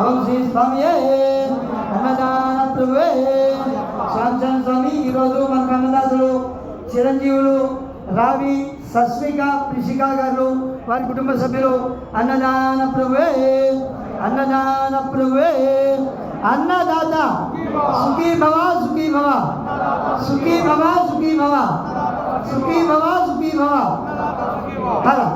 ఓం శ్రీ స్వామి అన్నదాన శాంతన్ స్వామి ఈరోజు మన అన్నదాతలు చిరంజీవులు రావి సస్మిక ప్రిషిక గారు వారి కుటుంబ సభ్యులు అన్నదాన ప్రభువే అన్నదాన ప్రభువే అన్నదాత సుఖీ భవ సుఖీ భవ సుఖీ భవ సుఖీ భవ సుఖీ భవ సుఖీ భవ హలో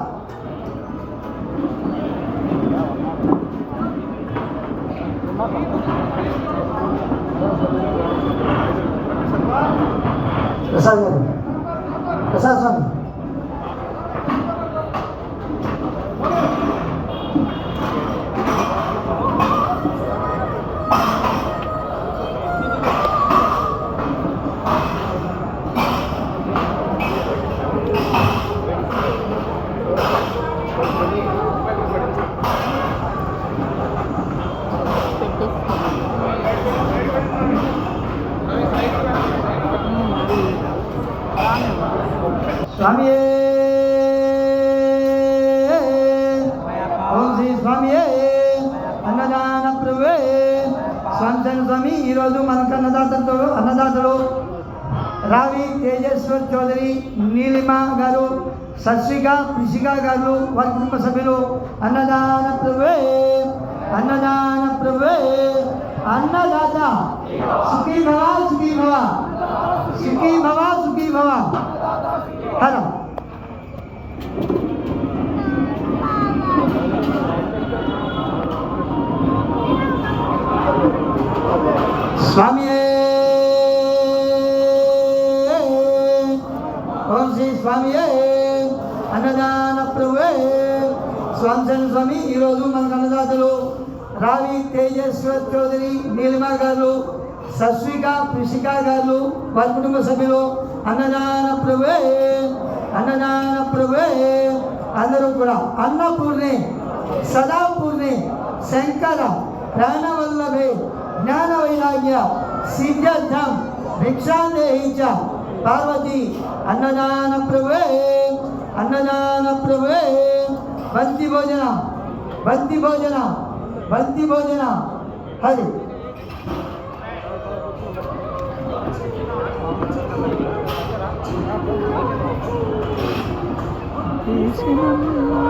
प्रसाद कसा सांग స్వామి ఓం శ్రీ స్వామి అన్నదాన ప్రభువే. స్వామి స్వామి ఈరోజు మనకు అన్నదాతలతో అన్నదాతలు రావి తేజేశ్వర్ చౌదరి నీలిమ గారు సత్సిక కృషిక గారు వారి కుటుంబ సభ్యులు అన్నదాన ప్రభువే. అన్నదాన ప్రభువే. అన్నదాత సుఖీ భవ సుఖీ భవ సుఖీ భవ సుఖీ భవ హలో స్వామి ఓం శ్రీ స్వామి అన్నదాన ప్రభువే స్వామి స్వామి ఈరోజు మనకు అన్నదాతలు రావి తేజేశ్వర్ చౌదరి నీలిమ గారు సస్విక కృషిక గారు వారి కుటుంబ సభ్యులు అన్నదాన ప్రభువే అన్నదాన ప్రభువే అందరూ కూడా అన్నపూర్ణి సదాపూర్ణి శంకర ప్రాణవల్లభే జ్ఞాన వైరాగ్య సిద్ధార్థం భిక్షాందేహించ పార్వతి. అన్నదాన ప్రభువే అన్నదాన ప్రభువే బంతి భోజన బంతి భోజన బంతి భోజన. హరి. 이제는